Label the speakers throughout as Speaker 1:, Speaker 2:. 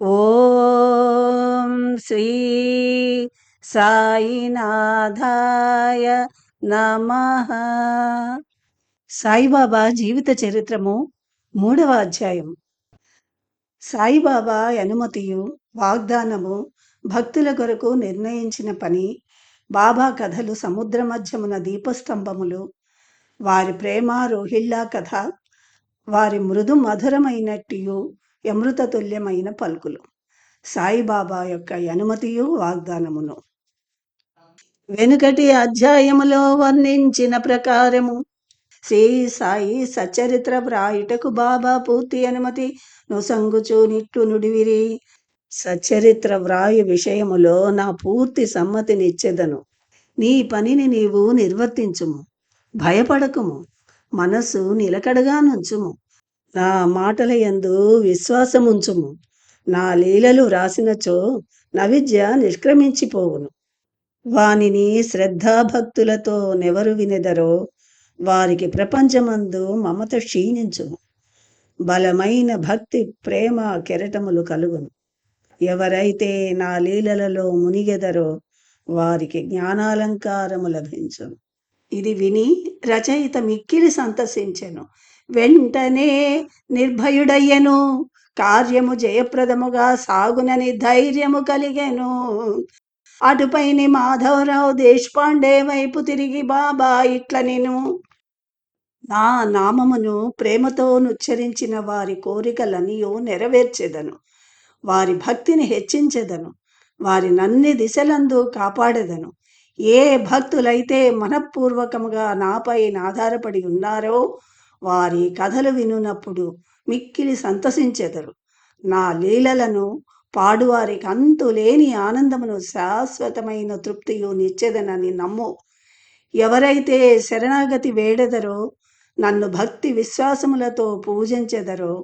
Speaker 1: ఓం శ్రీ సాయినాథాయ నమ. సాయిబాబా జీవిత చరిత్రము మూడవ అధ్యాయం సాయిబాబా అనుమతియు వాగ్దానము భక్తుల కొరకు నిర్ణయించిన పని బాబా కథలు సముద్ర మధ్యమున దీపస్తంభములు వారి ప్రేమ రోహిల్లా కథ వారి మృదు మధురమైనట్టు అమృత తుల్యమైన పలుకులు. సాయిబాబా యొక్క అనుమతియు వాగ్దానమును. వెనుకటి అధ్యాయములో వర్ణించిన ప్రకారము శ్రీ సాయి సచరిత్ర వ్రాయుటకు బాబా పూర్తి అనుమతి నొసంగుచు నిట్టు నుడివిరి. సచరిత్ర వ్రాయు విషయములో నా పూర్తి సమ్మతినిచ్చెదను నీ పనిని నీవు నిర్వర్తించుము. భయపడకుము. మనసు నిలకడగా నుంచుము. నా మాటల యందు విశ్వాసముంచుము. నా లీలలు రాసినచో నవిద్య నిష్క్రమించిపోవును. వానిని శ్రద్ధాభక్తులతో నెవరు వినెదరో వారికి ప్రపంచమందు మమత క్షీణించును బలమైన భక్తి ప్రేమ కెరటములు కలుగును. ఎవరైతే నా లీలలలో మునిగెదరో వారికి జ్ఞానాలంకారము లభించును. ఇది విని రచయిత మిక్కిలి సంతసించెను. వెంటనే నిర్భయుడయ్యను. కార్యము జయప్రదముగా సాగునని ధైర్యము కలిగెను. అటుపైని మాధవరావు దేశపాండే వైపు తిరిగి బాబా ఇట్ల నేను నా నామమును ప్రేమతో నుచ్చరించిన వారి కోరికలనియో నెరవేర్చెదను. వారి భక్తిని హెచ్చించెదను. వారి నన్ని దిశలందు కాపాడెదను. ఏ భక్తులైతే మనఃపూర్వకముగా నాపై ఆధారపడి ఉన్నారో వారి కథలు వినునప్పుడు మిక్కిలి సంతసించెదరు నా లీలలను పాడువారికి అంతు లేని ఆనందమును శాశ్వతమైన తృప్తియు నిచ్చెదనని నమ్ము. ఎవరైతే శరణాగతి వేడెదరో నన్ను భక్తి విశ్వాసములతో పూజించెదరో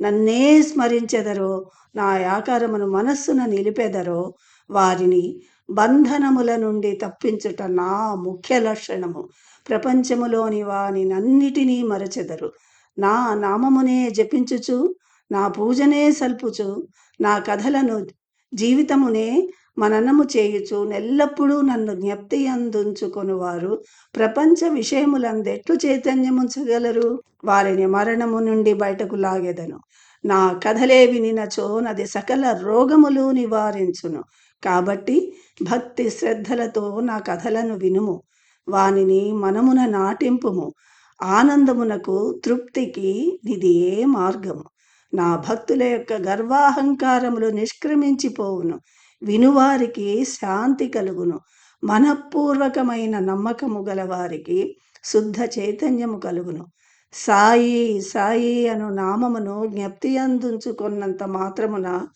Speaker 1: నన్నే స్మరించెదరో నా ఆకారమును మనస్సున నిలిపెదరో వారిని బంధనముల నుండి తప్పించుట నా ముఖ్య లక్షణము. ప్రపంచములోని వాని నన్నిటినీ మరచెదరు. నా నామమునే జపించుచు నా పూజనే సల్పుచు నా కథలను జీవితమునే మననము చేయుచు నెల్లప్పుడూ నన్ను జ్ఞప్తి అందుంచుకొనువారు ప్రపంచ విషయములందెట్లు చైతన్యముంచగలరు? వారిని మరణము నుండి బయటకు లాగెదను. నా కథలే వినినచో నది సకల రోగములు నివారించును. కాబట్టి భక్తి శ్రద్ధలతో నా కథలను వినుము. వానిని మనమున నాటింపుము. ఆనందమునకు తృప్తికి నిదియే మార్గము. నా భక్తుల యొక్క గర్వాహంకారములు నిష్క్రమించిపోవును. వినువారికి శాంతి కలుగును. మనఃపూర్వకమైన నమ్మకము గలవారికి శుద్ధ చైతన్యము కలుగును. సాయి సాయి అను నామమును జ్ఞప్తి అందించుకున్నంత మాత్రమున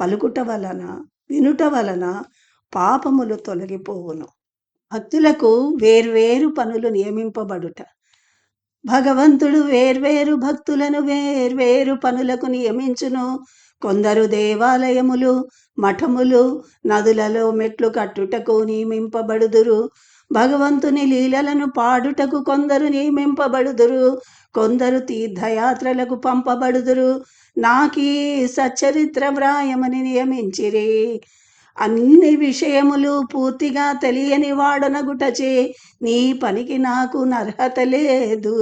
Speaker 1: పలుకుట వలన వినుట వలన పాపములు తొలగిపోవును. భక్తులకు వేర్వేరు పనులు నియమింపబడుట. భగవంతుడు వేర్వేరు భక్తులను వేర్వేరు పనులకు నియమించును. కొందరు దేవాలయములు మఠములు నదులలో మెట్లు కట్టుటకు నియమింపబడుదురు. భగవంతుని లీలలను పాడుటకు కొందరు నియమింపబడుదురు. కొందరు తీర్థయాత్రలకు పంపబడుదురు. నాకీ సచ్చరిత్ర వ్రాయమని నియమించిరి. అన్ని విషయములు పూర్తిగా తెలియని వాడనగుటచే నీ పనికి నాకు నర్హత లేదు.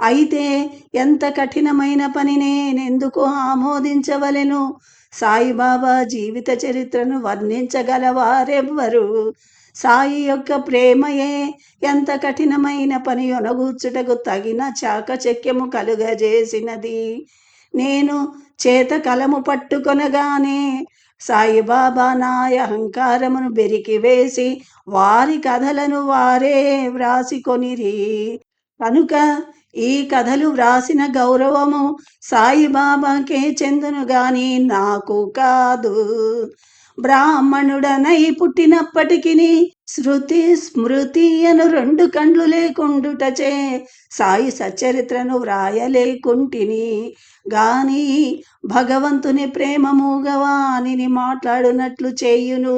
Speaker 1: అయితే ఎంత కఠినమైన పని నేనెందుకు ఆమోదించవలెను? సాయిబాబా జీవిత చరిత్రను వర్ణించగలవారెవ్వరు? సాయి యొక్క ప్రేమయే ఎంత కఠినమైన పని ఒనగూర్చుటకు తగిన చాకచక్యము కలుగజేసినది. నేను చేత కలము పట్టుకొనగానే సాయిబాబా నాయ అహంకారమును బెరికి వేసి వారి కథలను వారే వ్రాసికొనిరి. కనుక ఈ కథలు వ్రాసిన గౌరవము సాయిబాబాకే చెందును గాని నాకు కాదు. బ్రాహ్మణుడనై పుట్టినప్పటికీ శృతి స్మృతి అను రెండు కండ్లు లేకుండుటచే సాయి సచరిత్రను వ్రాయలేకుంటిని. గాని భగవంతుని ప్రేమమూగవానిని మాట్లాడునట్లు చేయును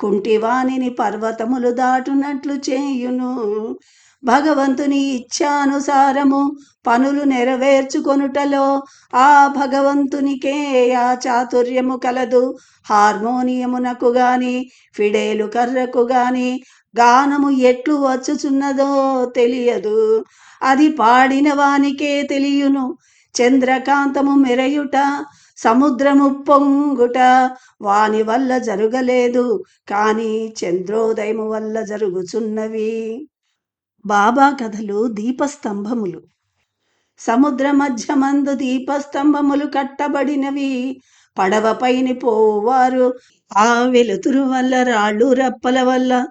Speaker 1: కుంటివానిని పర్వతములు దాటునట్లు చేయును. భగవంతుని ఇచ్ఛానుసారము పనులు నెరవేర్చుకొనుటలో ఆ భగవంతునికే ఆ చాతుర్యము కలదు. హార్మోనియమునకు గాని ఫిడేలు కర్రకు గాని గానము ఎట్లు వచ్చుచున్నదో తెలియదు. అది పాడిన వానికే తెలియను. చంద్రకాంతము మెరయుట సముద్రము పొంగుట వాని వల్ల జరగలేదు. కానీ చంద్రోదయము వల్ల జరుగుచున్నవి. బాబా కథలు దీపస్తంభములు. సముద్ర మధ్యమందు దీపస్తంభములు కట్టబడినవి. పడవపైని పోవారు ఆ వెలుతురు వల్ల రాళ్ళు రప్పల వల్ల.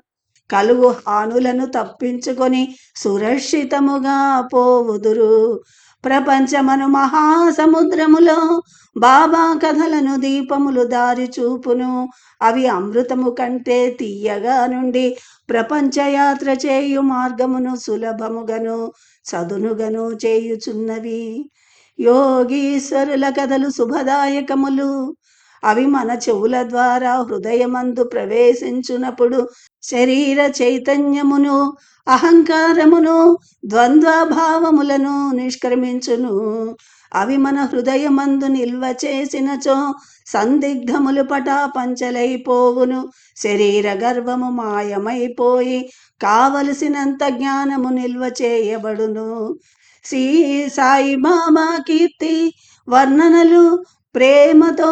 Speaker 1: కలుగు హానులను తప్పించుకొని సురక్షితముగా పోవుదురు. ప్రపంచమను మహాసముద్రములో బాబా కథలను దీపములు దారి చూపును. అవి అమృతము కంటే తీయగా నుండి ప్రపంచయాత్ర చేయు మార్గమును సులభముగను చదునుగను చేయుచున్నవి. యోగీశ్వరుల కథలు శుభదాయకములు. అవి మన చెవుల ద్వారా హృదయమందు ప్రవేశించునప్పుడు శరీర చైతన్యమును అహంకారమును ద్వంద్వభావములను నిష్క్రమించును. అవి మన హృదయమందు నిల్వ చేసినచో సందిగ్ధములు పటా పంచలైపోవును. శరీర గర్వము మాయమైపోయి కావలసినంత జ్ఞానము నిల్వ చేయబడును. శ్రీ సాయిబాబా కీర్తి వర్ణనలు ప్రేమతో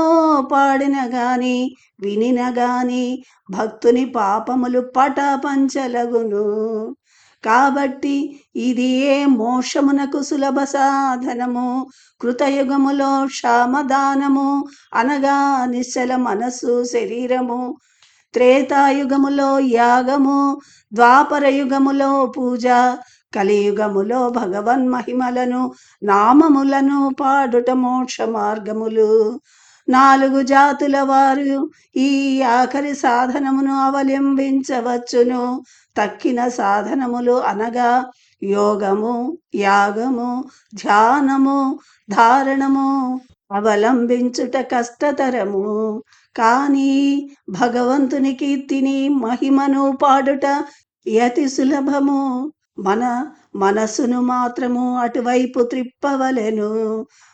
Speaker 1: పాడిన గాని వినిన గాని భక్తుని పాపములు పటపంచలగును కాబట్టి ఇది ఏ మోక్షమునకు సులభ సాధనము? కృతయుగములో క్షామదానము అనగా నిశ్చల మనస్సు శరీరము. త్రేతాయుగములో యాగము ద్వాపరయుగములో పూజ కలియుగములో భగవన్ మహిమలను నామములను పాడుట మోక్ష మార్గములు. నాలుగు జాతుల వారు ఈ ఆఖరి సాధనమును అవలంబించవచ్చును. తక్కిన సాధనములు అనగా యోగము యాగము ధ్యానము ధారణము. అవలంబించుట కష్టతరము. కానీ భగవంతుని కీర్తిని మహిమను పాడుట యతి సులభము. మన మనస్సును మాత్రము అటువైపు త్రిప్పవలెను.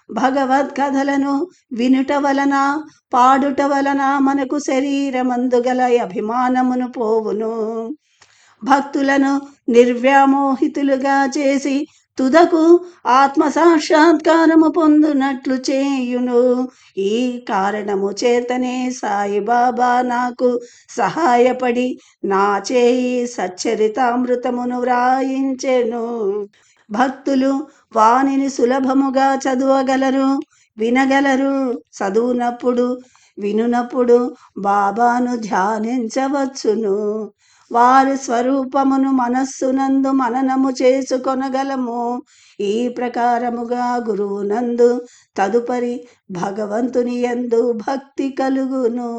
Speaker 1: భగవద్కథలను వినుట వలన పాడుట వలన మనకు శరీరమందు గల అభిమానమును పోవును. భక్తులను నిర్వ్యామోహితులుగా చేసి తుదకు ఆత్మ సాక్షాత్కారము పొందునట్లు చేయును. ఈ కారణము చేతనే సాయిబాబా నాకు సహాయపడి నా చేయి సచ్చరితామృతమును వ్రాయించెను. భక్తులు వానిని సులభముగా చదవగలరు వినగలరు చదువునప్పుడు వినునప్పుడు బాబాను ధ్యానించవచ్చును. వారి స్వరూపమును మనస్సునందు మననము చేసుకొనగలము. ఈ ప్రకారముగా గురువునందు తదుపరి భగవంతుని యందు భక్తి కలుగును.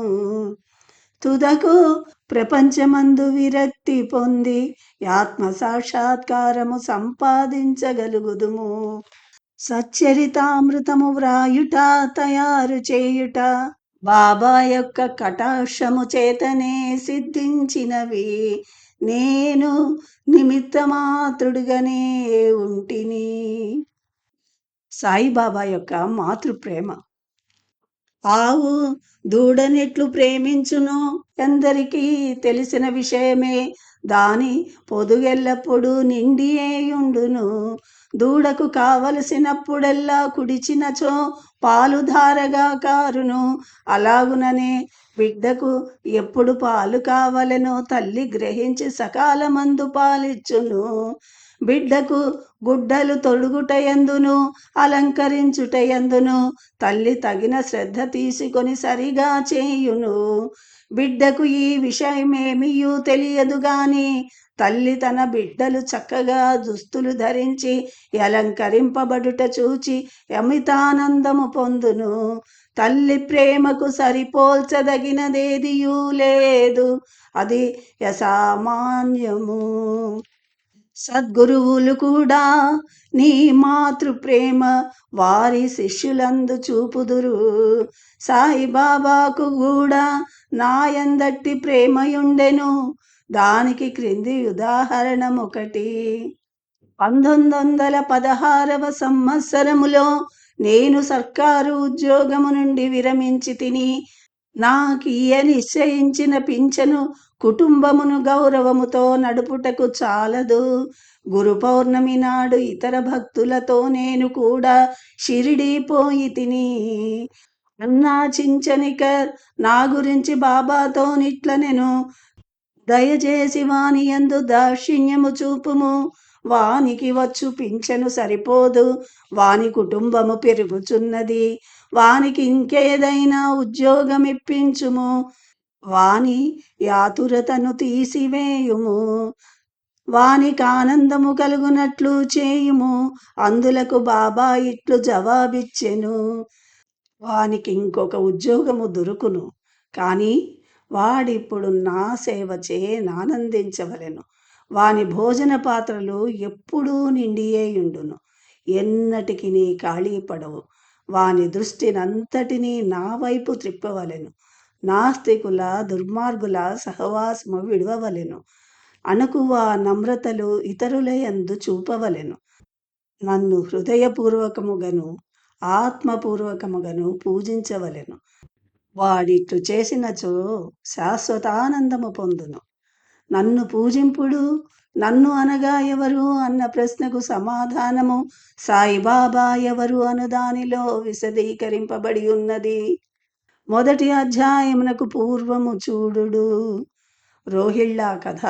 Speaker 1: తుదకు ప్రపంచమందు విరక్తి పొంది ఆత్మ సాక్షాత్కారము సంపాదించగలుగుదుము. సచ్చరితామృతము వ్రాయుట తయారు చేయుట బాబా యొక్క కటాక్షము చేతనే సిద్ధించినవి. నేను నిమిత్తమాతృడుగానే ఉంటిని. సాయిబాబా యొక్క మాతృప్రేమ. ఆవు దూడనెట్లు ప్రేమించును ఎందరికీ తెలిసిన విషయమే. దాని పొదుగెల్లప్పుడు నిండియేయుండును దూడకు కావలసినప్పుడెల్లా కుడిచినచో పాలు ధారగా కారును. అలాగుననే బిడ్డకు ఎప్పుడు పాలు కావలెనో తల్లి గ్రహించి సకాలమందు పాలిచ్చును. బిడ్డకు గుడ్డలు తొడుగుటయందును అలంకరించుటయందును తల్లి తగిన శ్రద్ధ తీసుకొని సరిగా చేయును. బిడ్డకు ఈ విషయమేమియూ తెలియదు గాని తల్లి తన బిడ్డలు చక్కగా దుస్తులు ధరించి అలంకరింపబడుట చూచి అమితానందము పొందును. తల్లి ప్రేమకు సరిపోల్చదగినదేదియూ లేదు. అది యసామాన్యము సద్గురువులు కూడా నీ మాతృప్రేమ వారి శిష్యులందు చూపుదురు. సాయిబాబాకు కూడా నాయందట్టి ప్రేమయుండెను. దానికి క్రింది ఉదాహరణ ఒకటి పంతొమ్మిది వందల పదహారవ సంవత్సరములో నేను సర్కారు ఉద్యోగము నుండి విరమించి తిని నాకీయ నిశ్చయించిన పింఛను కుటుంబమును గౌరవముతో నడుపుటకు చాలదు. గురు పౌర్ణమి నాడు ఇతర భక్తులతో నేను కూడా షిరిడి పోయి తిని అన్నా చించనికర్ నా గురించి బాబాతో నిట్ల నేను దయచేసి వాని యందు దాక్షిణ్యము చూపుము. వానికి వచ్చు పింఛను సరిపోదు. వాని కుటుంబము పెరుగుచున్నది. వానికి ఇంకేదైనా ఉద్యోగం ఇప్పించుము వాని యాతురతను తీసివేయుము. వానికి ఆనందము కలుగునట్లు చేయుము. అందులకు బాబా ఇట్లు జవాబిచ్చెను. వానికి ఇంకొక ఉద్యోగము దొరుకును. కానీ వాడిప్పుడు నా సేవ చే ఆనందించవలెను వాని భోజన పాత్రలు ఎప్పుడూ నిండియేయుండును ఎన్నటికి నీ ఖాళీ పడవు. వాని దృష్టినంతటినీ నా వైపు త్రిప్పవలెను. నాస్తికుల దుర్మార్గుల సహవాసము విడవవలెను. అణకువ నమ్రతలు ఇతరులయందు చూపవలెను. నన్ను హృదయపూర్వకముగను ఆత్మపూర్వకముగను పూజించవలెను. వాడిట్లు చేసినచో శాశ్వతానందము పొందును. నన్ను పూజింపుడు నన్ను అనగా ఎవరు అన్న ప్రశ్నకు సమాధానము సాయిబాబా ఎవరు అనుదానిలో విశదీకరింపబడి ఉన్నది? మొదటి అధ్యాయమునకు పూర్వము చూడుడు. రోహిళ్ళా కథ.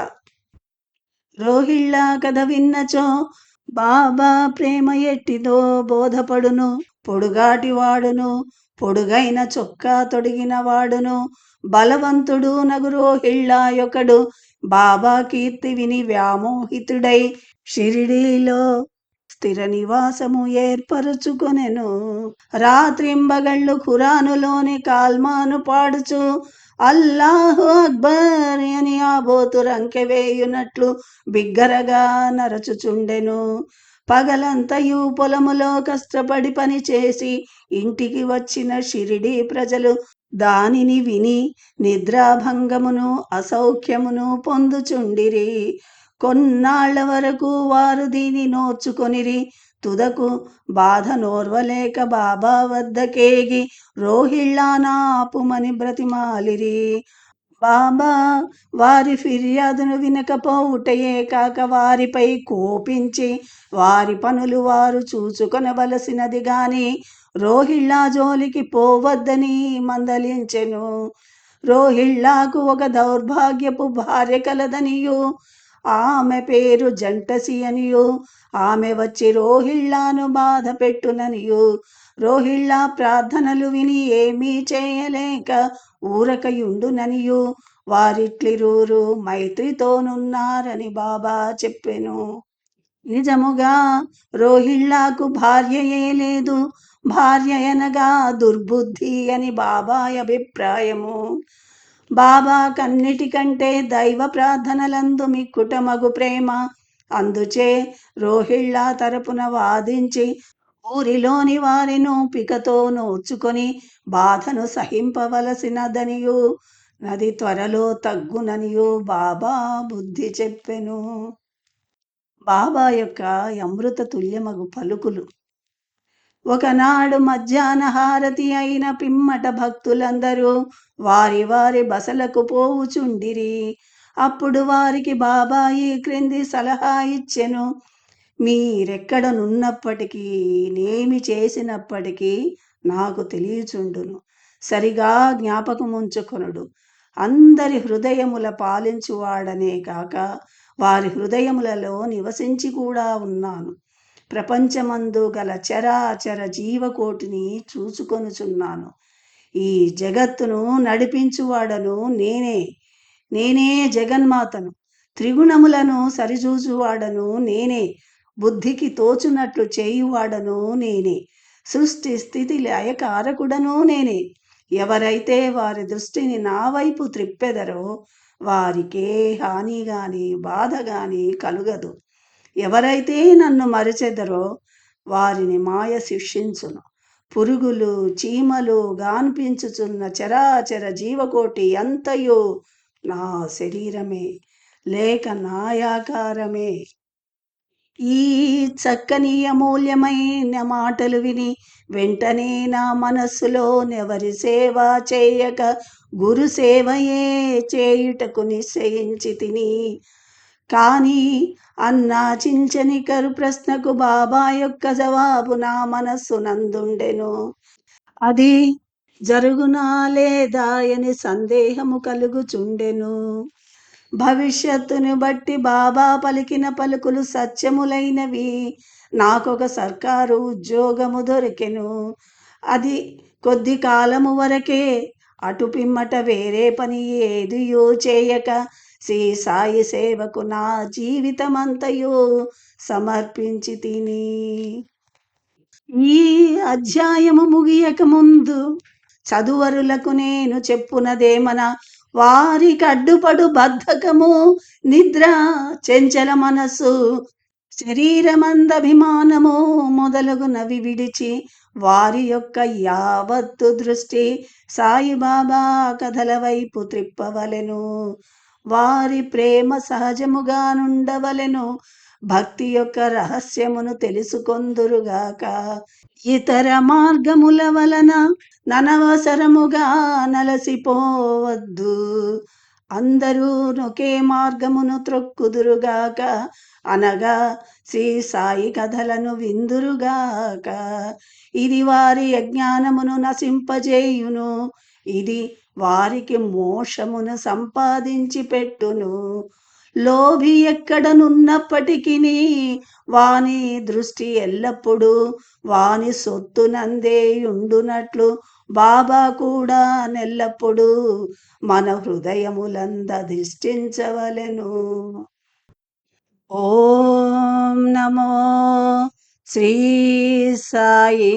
Speaker 1: రోహిళ్ళా కథ విన్నచో బాబా ప్రేమ ఎట్టిదో బోధపడును. పొడుగాటి వాడును. పొడుగైన చొక్కా తొడిగిన వాడును. బలవంతుడు నగు రోహిళ్ళాయొకడు బాబా కీర్తి విని వ్యామోహితుడై షిరిడీలో స్థిర నివాసము ఏర్పరచుకొనెను. రాత్రింబగళ్ళు ఖురానులోని కాల్మాను పాడుచు అల్లాహు అక్బర్ అని ఆ బోతురంకె వేయునట్లు బిగ్గరగా నరచుచుండెను. పగలంతయు పొలములో కష్టపడి పని చేసి ఇంటికి వచ్చిన షిరిడి ప్రజలు దానిని విని నిద్రాభంగమును అసౌఖ్యమును పొందుచుండిరి. కొన్నాళ్ళ వరకు వారు దీని నోచుకొనిరి. తుదకు బాధ నోర్వలేక బాబా వద్దకేగి రోహిళ్ళానాపుమని బ్రతిమాలిరి. బాబా వారి ఫిర్యాదును వినకపోవుటయే కాక వారిపై కోపించి వారి పనులు వారు చూచుకొనవలసినది గాని రోహిళ్ళా జోలికి పోవద్దని మందలించెను. రోహిళ్ళాకు ఒక దౌర్భాగ్యపు భార్య కలదనియు. ఆమె పేరు జంటసి అనియు ఆమె వచ్చి రోహిళ్ళాను బాధ పెట్టుననియు. రోహిళ్ళ ప్రార్థనలు విని ఏమీ చేయలేక ఊరకయుండుననియు. వారిట్లిరూరు మైత్రితోనున్నారని బాబా చెప్పెను. నిజముగా రోహిళ్ళాకు భార్యయే లేదు. భార్య అనగా దుర్బుద్ధి అని బాబాయ అభిప్రాయము బాబా కన్నిటికంటే దైవ ప్రార్థనలందు మిక్కుటమగు ప్రేమ. అందుచే రోహిళ్ళ తరపున వాదించి ఊరిలోని వారి నోపికతో నోచుకొని బాధను సహింపవలసినదనియు. నది త్వరలో తగ్గుననియు బాబా బుద్ధి చెప్పెను. బాబా యొక్క అమృత తుల్యమగు పలుకులు. ఒకనాడు మధ్యాహ్న హారతి అయిన పిమ్మట భక్తులందరూ వారి వారి బసలకు పోవుచుండిరి. అప్పుడు వారికి బాబాయి క్రింది సలహా ఇచ్చెను. మీరెక్కడనున్నప్పటికీ నేమి చేసినప్పటికీ నాకు తెలియచుండును. సరిగా జ్ఞాపకముంచుకొనుడు. అందరి హృదయముల పాలించువాడనే కాక వారి హృదయములలో నివసించి కూడా ఉన్నాను. ప్రపంచమందు గల చరాచర జీవకోటిని చూసుకొనుచున్నాను ఈ జగత్తును నడిపించువాడను నేనే. నేనే జగన్మాతను. త్రిగుణములను సరిచూచువాడను నేనే. బుద్ధికి తోచునట్లు చేయువాడను నేనే. సృష్టి స్థితి లయకారకుడను నేనే. ఎవరైతే వారి దృష్టిని నా వైపు త్రిప్పెదరో వారికే హాని గాని బాధ గాని కలుగదు. ఎవరైతే నన్ను మరచెదరో వారిని మాయ శిక్షించును. పురుగులు చీమలు గాన్పించుచున్న చరాచర జీవకోటి అంతయు నా శరీరమే లేక నాయాకారమే ఈ చక్కని అమూల్యమైన మాటలు విని వెంటనే నా మనస్సులో నెవరి సేవ చేయక గురు సేవయే చేయుటకు నిశ్చయించి తిని కానీ అన్నా చించని కరు ప్రశ్నకు బాబా యొక్క జవాబు నా మనస్సు నందుండెను. అది జరుగునా లేదా అని సందేహము కలుగుచుండెను. భవిష్యత్తును బట్టి బాబా పలికిన పలుకులు సత్యములైనవి. నాకొక సర్కారు ఉద్యోగము దొరికెను. అది కొద్ది కాలము వరకే అటు పిమ్మట వేరే పని ఏదియో చేయక శ్రీ సాయి సేవకు నా జీవితమంతయు సమర్పించి తిని. ఈ అధ్యాయము ముగియక ముందు చదువరులకు నేను చెప్పునదేమన వారికి అడ్డుపడు బద్ధకము నిద్ర చెంచల మనసు శరీరమందభిమానము మొదలగునవి విడిచి వారి యొక్క యావత్తు దృష్టి సాయిబాబా కథల వైపు త్రిప్పవలెను. వారి ప్రేమ సహజముగా నుండవలెను. భక్తి యొక్క రహస్యమును తెలుసుకొందురుగాక. ఇతర మార్గముల వలన ననవసరముగా నలసిపోవద్దు. అందరూ ఒకే మార్గమును త్రొక్కుదురుగాక. అనగా శ్రీ సాయి కథలను విందురుగాక. ఇది వారి అజ్ఞానమును నశింపజేయును. ఇది వారికి మోషమును సంపాదించి పెట్టును. లోభి ఎక్కడనున్నప్పటికీ వాని దృష్టి ఎల్లప్పుడూ వాని సొత్తునందే ఉండునట్లు బాబా కూడా నెల్లప్పుడు మన హృదయములందధిష్ఠించవలెను ఓం నమో శ్రీ సాయినాథాయ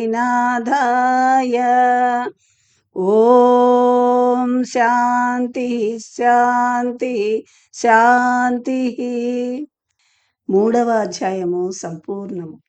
Speaker 1: ఓం శాంతి శాంతి శాంతి. మూడవ అధ్యాయము సంపూర్ణము.